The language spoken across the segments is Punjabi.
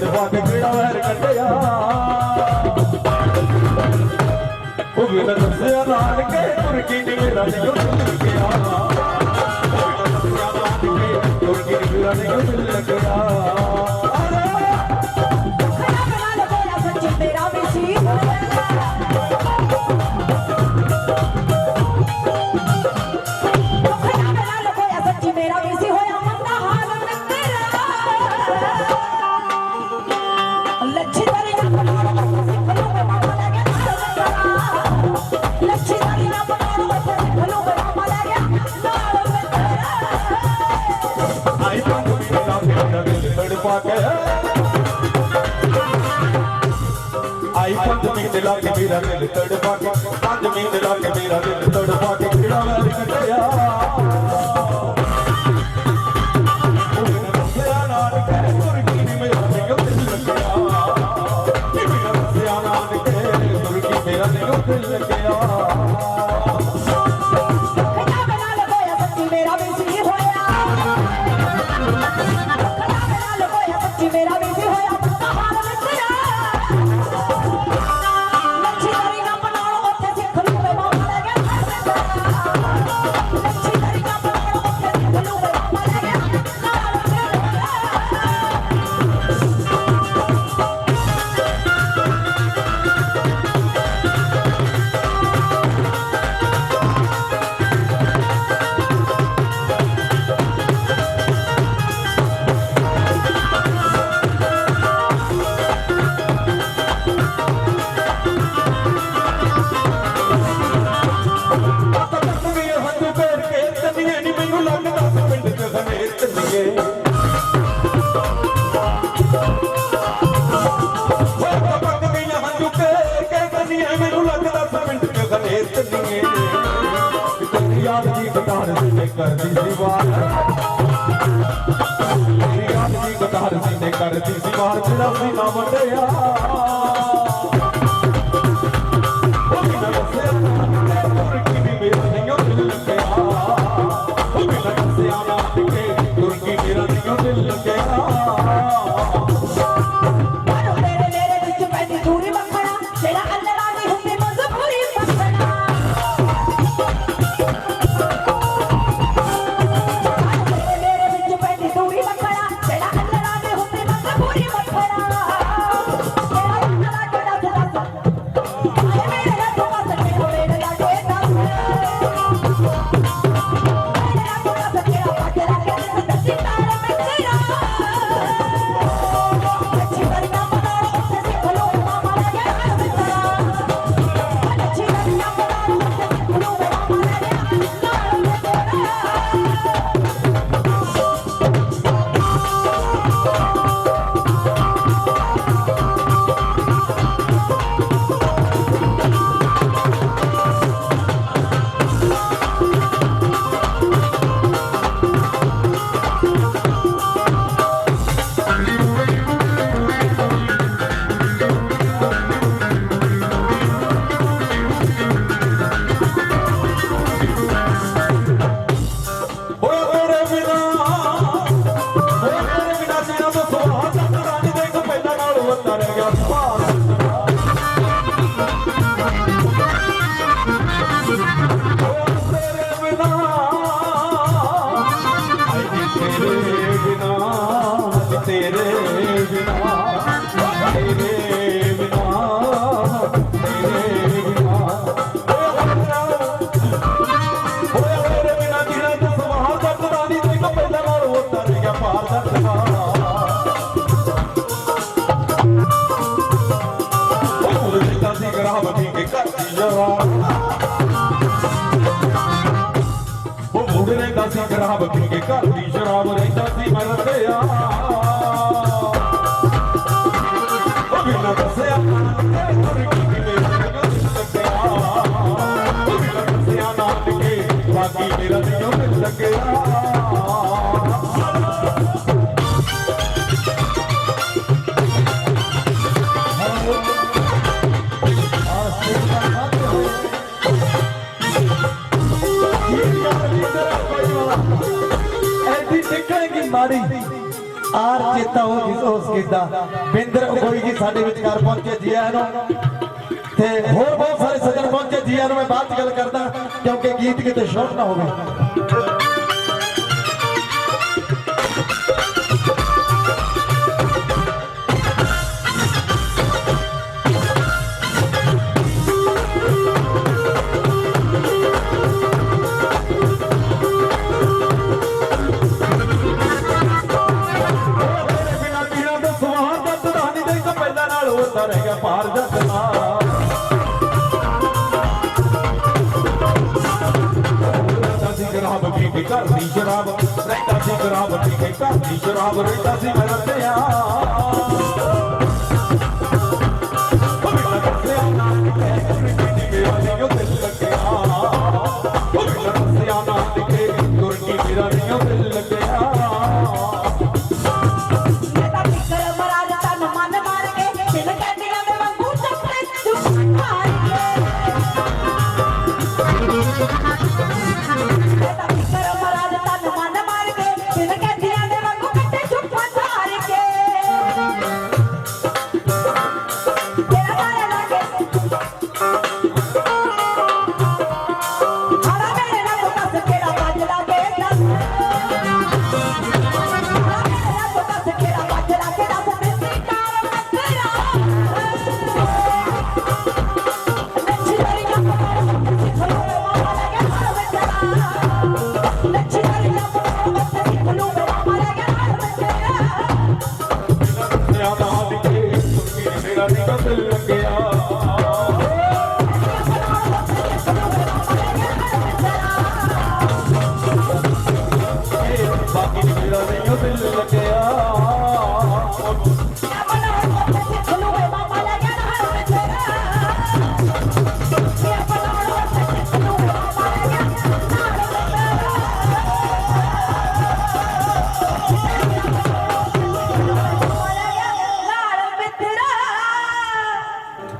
ਲੜਵਾ ਕੇ ਕਿਹੜਾ ਵਹਿਰ ਕੱਢਿਆ? ਉਹ ਵੇਲਾ ਦੱਸਿਆ ਨਾਨਕੇ ਤੁਰਕੀ ਦੀ ਵੇਲਾ ਨੇ ਕਿਉਂ ਮਿਲ ਗਿਆ ਉਹ ਵੇਲਾ ਦੱਸਿਆ ਨਾਨਕੇ ਤੁਰਕੀ ਦੀ ਵੇਲਾ ਨੇ ਕਿਉਂ ਮਿਲ ਗਿਆ ਪੰਜ ਮਿੰਟ ਲੱਗ ਮੇਰਾ ਦਿਲ ਤੜਪਾ ਕੇ ਪੰਜ ਮਿੰਟ ਲੱਗ ਮੇਰਾ ਦਿਲ হয় ਸੀ ਵਾਰ ਤੇਰੀ ਯਾਦ ਦੀ ਕਤਾਰ ਸੀਨੇ ਕਰਦੀ ਸੀ ਵਾਰ ਜਿਹੜਾ ਸੀ ਨਾ ਵੰਡਿਆ ਉਹ ਬਿਨਾਂ ਦੱਸਿਆ ਨਾ ਤੁਰਕੀ ਵੀ ਮੇਰਾ ਨਹੀਂ ਦਿਲ ਲੱਗਿਆ ਉਹ ਬਿਨਾਂ ਦੱਸਿਆ ਨਾ ਤੁਰਕੀ ਮੇਰਾ ਨਹੀਂ ਦਿਲ ਲੱਗਿਆ ਦੁੱਧ ਲੈਂਦਾ ਸੀ ਖਰਾਬ ਪੀ ਕੇ ਘਰ ਦੀ ਸ਼ਰਾਬ ਰਹਿੰਦਾ ਸੀ ਮੈਂ ਰੜਿਆ ਉਹ ਬਿਨਾਂ ਦੱਸਿਆ ਤੁਰ ਕੀ ਕਿਵੇਂ ਲੱਗਿਆ। ਉਹ ਬਿਨਾਂ ਦੱਸਿਆ ਨਾ ਟਿਕੇ ਬਾਕੀ ਮੇਰਾ ਦਿਲੋਂ ਲੱਗਿਆ? ਮਾੜੀ ਆਰ ਚੇਤਾ ਹੋ ਜਿਸ ਉਸ ਕੀਤਾ ਬਿੰਦਰ ਕੋਈ ਜੀ ਸਾਡੇ ਵਿਚਕਾਰ ਪਹੁੰਚੇ ਜੀਆ ਨੂੰ। ਤੇ ਹੋਰ ਬਹੁਤ ਸਾਰੇ ਸੱਜਣ ਪਹੁੰਚੇ ਜੀਆ ਨੂੰ ਮੈਂ ਬਾਅਦ ਚ ਗੱਲ ਕਰਦਾ, ਕਿਉਂਕਿ ਗੀਤ ਕਿਤੇ ਸ਼ੋਰ ਨਾ ਹੋਵੇ। ਘਰ ਦੀ ਸ਼ਰਾਬ ਰਹਿੰਦਾ ਸੀ ਗਰਾਬ ਪੀ ਘਰ ਦੀ ਸ਼ਰਾਬ ਰਹਿੰਦਾ ਸੀ ਮੈਂ ਰੱਤਿਆ।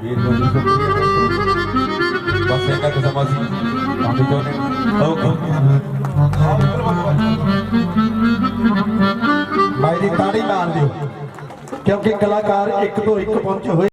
ਵੀਰ ਨੂੰ ਬਸ ਇਹਨਾਂ ਕੁ ਸਮਾਂ ਸੀ ਕਾਫੀ ਦੀ ਤਾੜੀ ਮਾਰ ਦਿਓ। ਕਿਉਂਕਿ ਕਲਾਕਾਰ ਇੱਕ ਤੋਂ ਇੱਕ ਪਹੁੰਚੇ ਹੋਏ